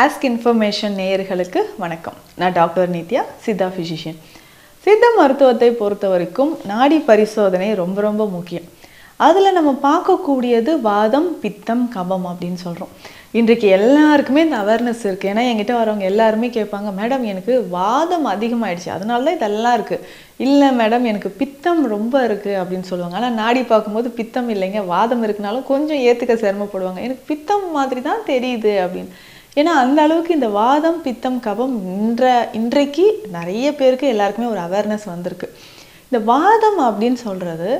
Ask information நேயர்களுக்கு வணக்கம். நான் டாக்டர் நித்யா சித்தா ஃபிசிஷியன் சித்த மருத்துவத்தை பொறுத்த வரைக்கும் நாடி பரிசோதனை ரொம்ப ரொம்ப முக்கியம். அதில் நம்ம பார்க்கக்கூடியது வாதம் பித்தம் கபம் அப்படின்னு சொல்கிறோம் இன்றைக்கு எல்லாருக்குமே இந்த அவேர்னஸ் இருக்குது ஏன்னா என்கிட்ட வரவங்க எல்லாருமே கேட்பாங்க மேடம் எனக்கு வாதம் அதிகமாகிடுச்சு அதனால தான் இதெல்லாம் இருக்குது இல்லை மேடம் எனக்கு பித்தம் ரொம்ப இருக்குது அப்படின்னு சொல்லுவாங்க. ஆனால் நாடி பார்க்கும்போது பித்தம் இல்லைங்க. வாதம் இருக்குனாலும் கொஞ்சம் ஏற்றுக்க சிரமப்படுவாங்க. எனக்கு பித்தம் மாதிரி தான் தெரியுது அப்படின்னு. ஏன்னா அந்த அளவுக்கு இந்த வாதம் பித்தம் கபம் இன்ற இன்றைக்கு நிறைய பேருக்கு எல்லாருக்குமே ஒரு அவேர்னஸ் வந்திருக்கு. இந்த வாதம் அப்படின்னு சொல்கிறது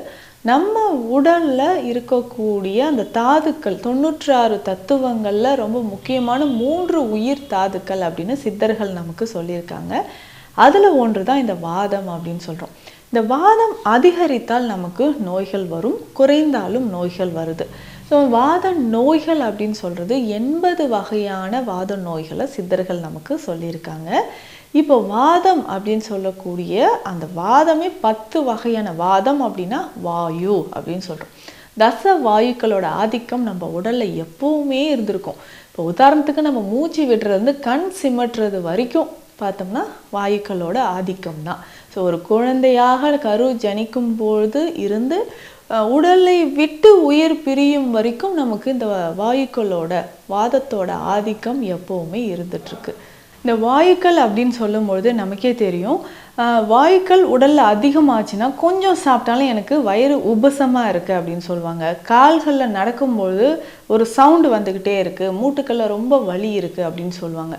நம்ம உடலில் இருக்கக்கூடிய அந்த தாதுக்கள் தொண்ணூற்றாறு தத்துவங்களில் ரொம்ப முக்கியமான மூன்று உயிர் தாதுக்கள் அப்படின்னு சித்தர்கள் நமக்கு சொல்லியிருக்காங்க. அதில் ஒன்று தான் இந்த வாதம் அப்படின்னு சொல்கிறோம் இந்த வாதம் அதிகரித்தால் நமக்கு நோய்கள் வரும் குறைந்தாலும் நோய்கள் வருது. ஸோ வாத நோய்கள் அப்படின்னு சொல்கிறது எண்பது வகையான வாத நோய்களை சித்தர்கள் நமக்கு சொல்லியிருக்காங்க. இப்போ வாதம் அப்படின்னு சொல்லக்கூடிய அந்த வாதமே பத்து வகையான வாதம் அப்படின்னா வாயு அப்படின்னு சொல்கிறோம் தச வாயுக்களோட ஆதிக்கம் நம்ம உடலில் எப்பவுமே இருந்திருக்கும். இப்போ உதாரணத்துக்கு நம்ம மூச்சு விடுறது வந்து கண் சிமட்டுறது வரைக்கும் பார்த்தோம்னா வாயுக்களோட ஆதிக்கம் தான் ஸோ ஒரு குழந்தையாக கரு ஜனிக்கும் பொழுது இருந்து உடலை விட்டு உயிர் பிரியும் வரைக்கும் நமக்கு இந்த வாயுக்களோட வாதத்தோட ஆதிக்கம் எப்பவுமே இருந்துட்டுருக்கு. இந்த வாயுக்கள் அப்படின்னு சொல்லும்பொழுது நமக்கே தெரியும். வாயுக்கள் உடலில் அதிகமாச்சுன்னா கொஞ்சம் சாப்பிட்டாலும் எனக்கு வயிறு உபசமாக இருக்குது அப்படின்னு சொல்லுவாங்க. கால்களில் நடக்கும்பொழுது ஒரு சவுண்டு வந்துக்கிட்டே இருக்குது மூட்டுக்களில் ரொம்ப வலி இருக்குது அப்படின்னு சொல்லுவாங்க.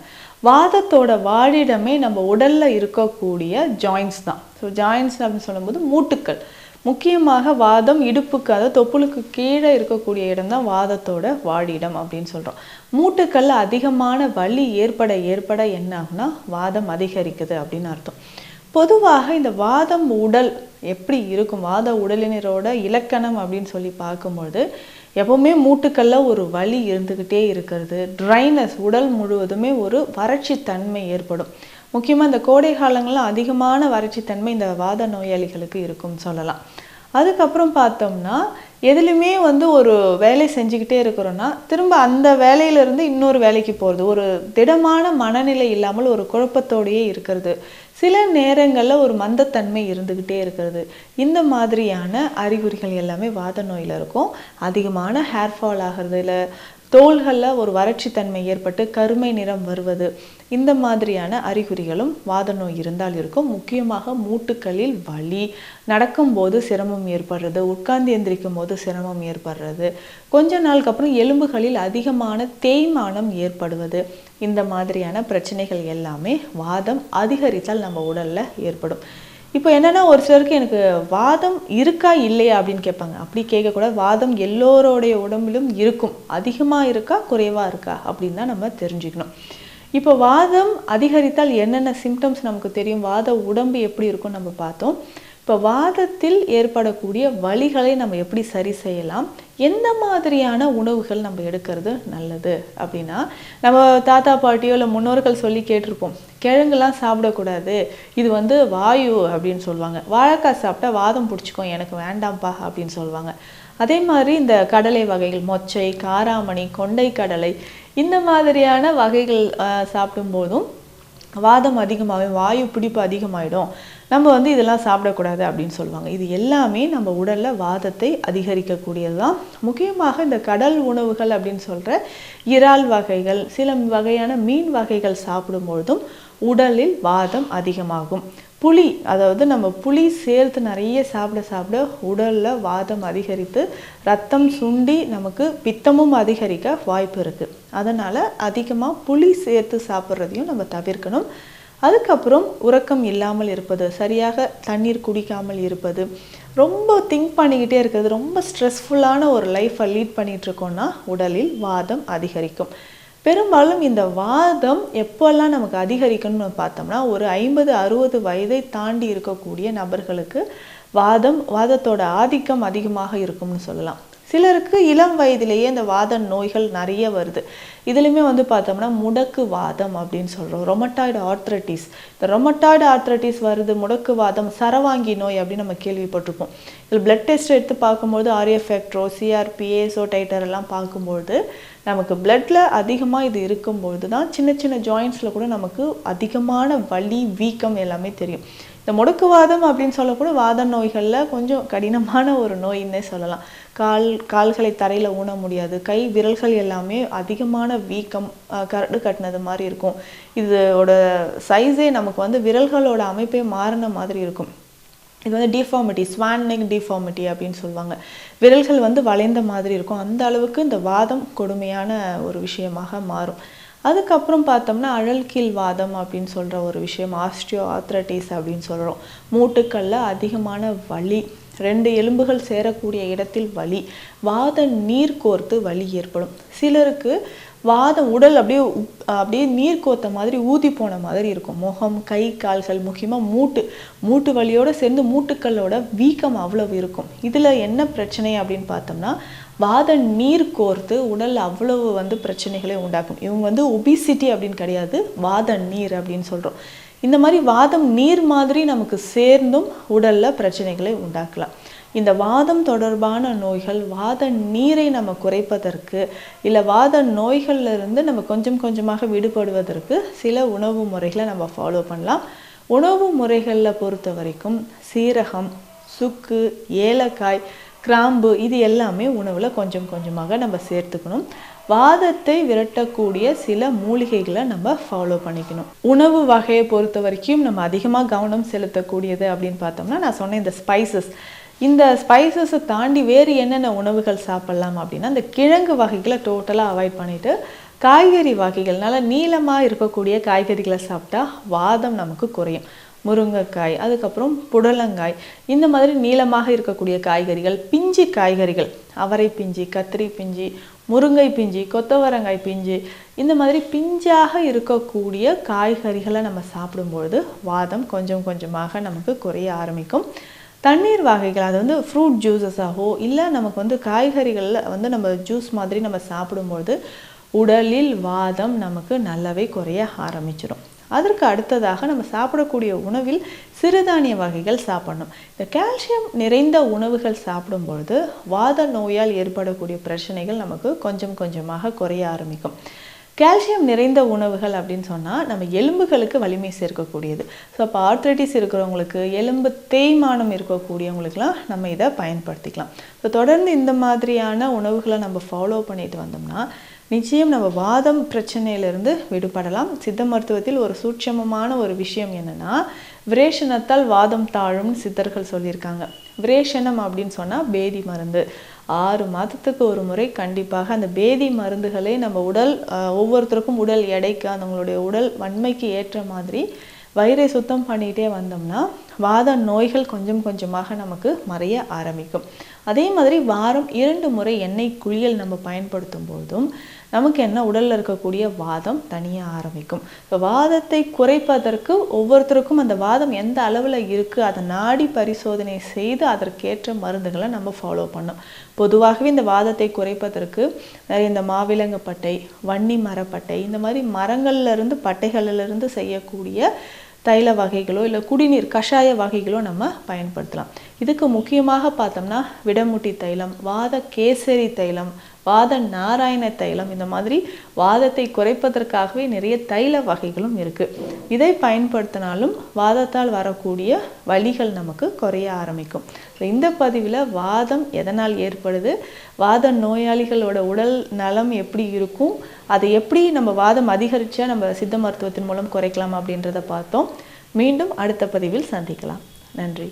வாதத்தோட வாழிடமே நம்ம உடலில் இருக்கக்கூடிய ஜாயின்ஸ் தான். ஸோ ஜாயின்ஸ் அப்படின்னு சொல்லும்போது மூட்டுக்கள். முக்கியமாக வாதம் இடுப்புக்கு அதாவது தொப்புளுக்கு கீழே இருக்கக்கூடிய இடம் தான் வாதத்தோட வாழிடம் அப்படின்னு சொல்கிறோம் மூட்டுக்கல் அதிகமான வலி ஏற்பட ஏற்பட என்ன ஆகுனா வாதம் அதிகரிக்குது அப்படின்னு அர்த்தம். பொதுவாக இந்த வாதம் உடல் எப்படி இருக்கும்? வாத உடலினரோட இலக்கணம் அப்படின்னு சொல்லி பார்க்கும்பொழுது எப்பவுமே மூட்டுக்கல்ல ஒரு வலி இருந்துக்கிட்டே இருக்கிறது. ட்ரைனஸ் உடல் முழுவதுமே ஒரு வறட்சி தன்மை ஏற்படும். முக்கியமாக இந்த கோடை காலங்களில் அதிகமான வறட்சித்தன்மை இந்த வாத நோயாளிகளுக்கு இருக்கும்னு சொல்லலாம். அதுக்கப்புறம் பார்த்தோம்னா எதுலையுமே வந்து ஒரு வேலை செஞ்சுக்கிட்டே இருக்கிறோன்னா திரும்ப அந்த வேலையிலேருந்து இன்னொரு வேலைக்கு போகிறது ஒரு திடமான மனநிலை இல்லாமல் ஒரு குழப்பத்தோடையே இருக்கிறது. சில நேரங்களில் ஒரு மந்தத்தன்மை இருந்துக்கிட்டே இருக்கிறது. இந்த மாதிரியான அறிகுறிகள் எல்லாமே வாத நோயில் இருக்கும். அதிகமான ஹேர் ஃபால் ஆகிறது இல்லை தோள்களில் ஒரு வறட்சித்தன்மை ஏற்பட்டு கருமை நிறம் வருவது. இந்த மாதிரியான அறிகுறிகளும் வாத நோய் இருந்தால் இருக்கும். முக்கியமாக மூட்டுக்களில் வலி நடக்கும்போது சிரமம் ஏற்படுறது உட்கார்ந்து எந்திரிக்கும் போது சிரமம் ஏற்படுறது. கொஞ்ச நாளுக்கு அப்புறம் எலும்புகளில் அதிகமான தேய்மானம் ஏற்படுவது. இந்த மாதிரியான பிரச்சனைகள் எல்லாமே வாதம் அதிகரித்தால் நம்ம உடலில் ஏற்படும். இப்போ என்னென்னா ஒரு சிலருக்கு எனக்கு வாதம் இருக்கா இல்லையா அப்படின்னு கேட்பாங்க. அப்படி கேட்கக்கூடாது. வாதம் எல்லோருடைய உடம்பிலும் இருக்கும். அதிகமாக இருக்கா குறைவாக இருக்கா அப்படின்னு தான் நம்ம தெரிஞ்சுக்கணும். இப்போ வாதம் அதிகரித்தால் என்னென்ன சிம்டம்ஸ் நமக்கு தெரியும்? வாத உடம்பு எப்படி இருக்கும் நம்ம பார்த்தோம். இப்போ வாதத்தில் ஏற்படக்கூடிய வழிகளை நம்ம எப்படி சரி செய்யலாம்? எந்த மாதிரியான உணவுகள் நம்ம எடுக்கிறது நல்லது? அப்படின்னா நம்ம தாத்தா பாட்டியோ இல்லை முன்னோர்கள் சொல்லி கேட்டிருப்போம் கிழங்குலாம் சாப்பிடக்கூடாது. இது வந்து வாயு அப்படின்னு சொல்லுவாங்க. வாழைக்காய் சாப்பிட்டா வாதம் பிடிச்சிக்கும் எனக்கு வேண்டாம்ப்பா அப்படின்னு சொல்லுவாங்க. அதே மாதிரி இந்த கடலை வகைகள் மொச்சை காராமணி கொண்டை கடலை இந்த மாதிரியான வகைகள் சாப்பிடும்போதும் வாதம் அதிகமாகும் வாயு பிடிப்பு அதிகமாயிடும். நம்ம வந்து இதெல்லாம் சாப்பிடக்கூடாது அப்படின்னு சொல்லுவாங்க. இது எல்லாமே நம்ம உடலில் வாதத்தை அதிகரிக்கக்கூடியது தான் முக்கியமாக இந்த கடல் உணவுகள் அப்படின்னு சொல்கிற இறால் வகைகள் சில வகையான மீன் வகைகள் சாப்பிடும்பொழுதும் உடலில் வாதம் அதிகமாகும். புளி அதாவது நம்ம புளி சேர்த்து நிறைய சாப்பிட சாப்பிட உடலில் வாதம் அதிகரித்து ரத்தம் சுண்டி நமக்கு பித்தமும் அதிகரிக்க வாய்ப்பு இருக்குது அதனால் அதிகமாக புளி சேர்த்து சாப்பிட்றதையும் நம்ம தவிர்க்கணும். அதுக்கப்புறம் உறக்கம் இல்லாமல் இருப்பது சரியாக தண்ணீர் குடிக்காமல் இருப்பது ரொம்ப திங்க் பண்ணிக்கிட்டே இருக்கிறது ரொம்ப ஸ்ட்ரெஸ்ஃபுல்லான ஒரு லைஃப்பை லீட் பண்ணிகிட்ருக்கோன்னா உடலில் வாதம் அதிகரிக்கும். பெரும்பாலும் இந்த வாதம் எப்போல்லாம் நமக்கு அதிகரிக்கணும்னு பார்த்தோம்னா ஒரு ஐம்பது அறுபது வயதை தாண்டி இருக்கக்கூடிய நபர்களுக்கு வாதம் வாதத்தோட ஆதிக்கம் அதிகமாக இருக்கும்னு சொல்லலாம். சிலருக்கு இளம் வயதிலேயே இந்த வாத நோய்கள் நிறைய வருது. இதுலையுமே வந்து பார்த்தோம்னா முடக்கு வாதம் அப்படின்னு சொல்கிறோம் ரொமட்டாய்டு ஆர்த்ரட்டிஸ் இந்த ரொமட்டாய்டு ஆர்த்ரட்டிஸ் வருது முடக்கு வாதம் சரவாங்கி நோய் அப்படின்னு நம்ம கேள்விப்பட்டிருப்போம். இதில் பிளட் டெஸ்ட் எடுத்து பார்க்கும்போது ஆர்எஃபெக்ட்ரோ சிஆர்பிஏசோ டைட்டர் எல்லாம் பார்க்கும்போது நமக்கு பிளட்டில் அதிகமாக இது இருக்கும்பொழுது தான் சின்ன சின்ன ஜாயின்ஸில் கூட நமக்கு அதிகமான வலி வீக்கம் எல்லாமே தெரியும். இந்த முடக்குவாதம் அப்படின்னு சொல்லக்கூட வாத நோய்களில் கொஞ்சம் கடினமான ஒரு நோயின்னே சொல்லலாம். கால் கால்களை தரையில் ஊன முடியாது. கை விரல்கள் எல்லாமே அதிகமான வீக்கம் அஹ், கரடு கட்டினது மாதிரி இருக்கும். இதோட சைஸே நமக்கு வந்து விரல்களோட அமைப்பே மாறின மாதிரி இருக்கும். இது வந்து டிஃபார்மிட்டி ஸ்வான் நெக் டிஃபார்மிட்டி அப்படின்னு சொல்லுவாங்க. விரல்கள் வந்து வளைந்த மாதிரி இருக்கும். அந்த அளவுக்கு இந்த வாதம் கொடுமையான ஒரு விஷயமாக மாறும். அதுக்கப்புறம் பார்த்தோம்னா அழல்கீழ் வாதம் அப்படின்னு சொல்கிற ஒரு விஷயம் ஆஸ்டியோ ஆத்ரட்டிஸ் அப்படின்னு சொல்கிறோம் மூட்டுக்களில் அதிகமான வலி ரெண்டு எலும்புகள் சேரக்கூடிய இடத்தில் வலி வாத நீர் கோர்த்து வலி ஏற்படும். சிலருக்கு வாதம் உடல் அப்படியே அப்படியே நீர் கோத்த மாதிரி ஊதி போன மாதிரி இருக்கும். முகம் கை கால்கள் முக்கியமாக மூட்டு மூட்டு வலியோட சேர்ந்து மூட்டுக்களோட வீக்கம் அவ்வளவு இருக்கும். இதில் என்ன பிரச்சனை அப்படின்னு பார்த்தோம்னா வாத நீர் கோர்த்து உடல் அவ்வளவு வந்து பிரச்சனைகளை உண்டாக்கும். இவங்க வந்து ஒபிசிட்டி அப்படின்னு கிடையாது வாத நீர் அப்படின்னு சொல்கிறோம் இந்த மாதிரி வாதம் நீர் மாதிரி நமக்கு சேர்ந்தும் உடல்ல பிரச்சனைகளை உண்டாக்கலாம். இந்த வாதம் தொடர்பான நோய்கள் வாத நீரை நம்ம குறைப்பதற்கு இல்லை வாத நோய்கள்ல இருந்து நம்ம கொஞ்சம் கொஞ்சமாக விடுபடுவதற்கு சில உணவு முறைகளை நம்ம ஃபாலோ பண்ணலாம். உணவு முறைகளில் பொறுத்த வரைக்கும் சீரகம் சுக்கு ஏலக்காய் கிராம்பு இது எல்லாமே உணவில் கொஞ்சம் கொஞ்சமாக நம்ம சேர்த்துக்கணும். வாதத்தை விரட்டக்கூடிய சில மூலிகைகளை நம்ம ஃபாலோ பண்ணிக்கணும். உணவு வகையை பொறுத்த வரைக்கும் நம்ம அதிகமாக கவனம் செலுத்தக்கூடியது அப்படின்னு பார்த்தோம்னா நான் சொன்ன இந்த ஸ்பைசஸ் இந்த ஸ்பைசஸை தாண்டி வேறு என்னென்ன உணவுகள் சாப்பிட்லாம் அப்படின்னா இந்த கிழங்கு வகைகளை டோட்டலாக அவாய்ட் பண்ணிட்டு காய்கறி வகைகள் நல்லா நீளமாக இருக்கக்கூடிய காய்கறிகளை சாப்பிட்டா வாதம் நமக்கு குறையும். முருங்கைக்காய் அதுக்கப்புறம் புடலங்காய் இந்த மாதிரி நீளமாக இருக்கக்கூடிய காய்கறிகள் பிஞ்சு காய்கறிகள் அவரை பிஞ்சு கத்திரி பிஞ்சு முருங்கை பிஞ்சு கொத்தவரங்காய் பிஞ்சு இந்த மாதிரி பிஞ்சாக இருக்கக்கூடிய காய்கறிகளை நம்ம சாப்பிடும்பொழுது வாதம் கொஞ்சம் கொஞ்சமாக நமக்கு குறைய ஆரம்பிக்கும். தண்ணீர் வகைகள் அது வந்து ஃப்ரூட் ஜூஸஸாகவோ இல்லை நமக்கு வந்து காய்கறிகளில் வந்து நம்ம ஜூஸ் மாதிரி நம்ம சாப்பிடும்பொழுது உடலில் வாதம் நமக்கு நல்லாவே குறைய ஆரம்பிச்சிடும். அதற்கு அடுத்ததாக நம்ம சாப்பிடக்கூடிய உணவில் சிறுதானிய வகைகள் சாப்பிடணும். இந்த கால்சியம் நிறைந்த உணவுகள் சாப்பிடும்பொழுது வாத நோயால் ஏற்படக்கூடிய பிரச்சனைகள் நமக்கு கொஞ்சம் கொஞ்சமாக குறைய ஆரம்பிக்கும். கால்சியம் நிறைந்த உணவுகள் அப்படின்னு சொன்னால் நம்ம எலும்புகளுக்கு வலிமை சேர்க்கக்கூடியது. ஸோ அப்போ ஆர்த்ரைட்டிஸ் இருக்கிறவங்களுக்கு எலும்பு தேய்மானம் இருக்கக்கூடியவங்களுக்குலாம் நம்ம இதை பயன்படுத்திக்கலாம். ஸோ தொடர்ந்து இந்த மாதிரியான உணவுகளை நம்ம ஃபாலோ பண்ணிட்டு வந்தோம்னா நிச்சயம் நம்ம வாதம் பிரச்சனையிலிருந்து விடுபடலாம். சித்த மருத்துவத்தில் ஒரு சூட்சமமான ஒரு விஷயம் என்னன்னா விரேஷனத்தால் வாதம் தாழும்னு சித்தர்கள் சொல்லியிருக்காங்க. விரேஷனம் அப்படின்னு சொன்னால் பேதி மருந்து. ஆறு மாதத்துக்கு ஒரு முறை கண்டிப்பாக அந்த பேதி மருந்துகளை நம்ம உடல் ஒவ்வொருத்தருக்கும் உடல் எடைக்கு அவங்களுடைய உடல் வன்மைக்கு ஏற்ற மாதிரி வயிறை சுத்தம் பண்ணிகிட்டே வந்தோம்னா வாத நோய்கள் கொஞ்சம் கொஞ்சமாக நமக்கு மறைய ஆரம்பிக்கும். அதே மாதிரி வாரம் இரண்டு முறை எண்ணெய் குளியல் நம்ம பயன்படுத்தும் போதும் நமக்கு என்ன உடல்ல இருக்கக்கூடிய வாதம் தனிய ஆரம்பிக்கும். இப்போ வாதத்தை குறைப்பதற்கு ஒவ்வொருத்தருக்கும் அந்த வாதம் எந்த அளவில் இருக்கு அதை நாடி பரிசோதனை செய்து அதற்கேற்ற மருந்துகளை நம்ம ஃபாலோ பண்ணோம் பொதுவாகவே இந்த வாதத்தை குறைப்பதற்கு நிறைய இந்த மாவிலங்கு பட்டை வன்னி மரப்பட்டை இந்த மாதிரி மரங்கள்ல இருந்து இருந்து செய்யக்கூடிய தைல வகைகளோ இல்லை குடிநீர் கஷாய வகைகளோ நம்ம பயன்படுத்தலாம். இதுக்கு முக்கியமாக பார்த்தோம்னா விடமுட்டி தைலம் வாத கேசரி தைலம் வாத நாராயண தைலம். இந்த மாதிரி வாதத்தை குறைப்பதற்காகவே நிறைய தைல வகைகளும் இருக்குது இதை பயன்படுத்தினாலும் வாதத்தால் வரக்கூடிய வழிகள் நமக்கு குறைய ஆரம்பிக்கும். இந்த பதிவில் வாதம் எதனால் ஏற்படுது? வாத நோயாளிகளோட உடல் நலம் எப்படி இருக்கும்? அதை எப்படி நம்ம வாதம் அதிகரிச்சா நம்ம சித்த மருத்துவத்தின் மூலம் குறைக்கலாம் அப்படின்றத பார்த்தோம். மீண்டும் அடுத்த பதிவில் சந்திக்கலாம். நன்றி.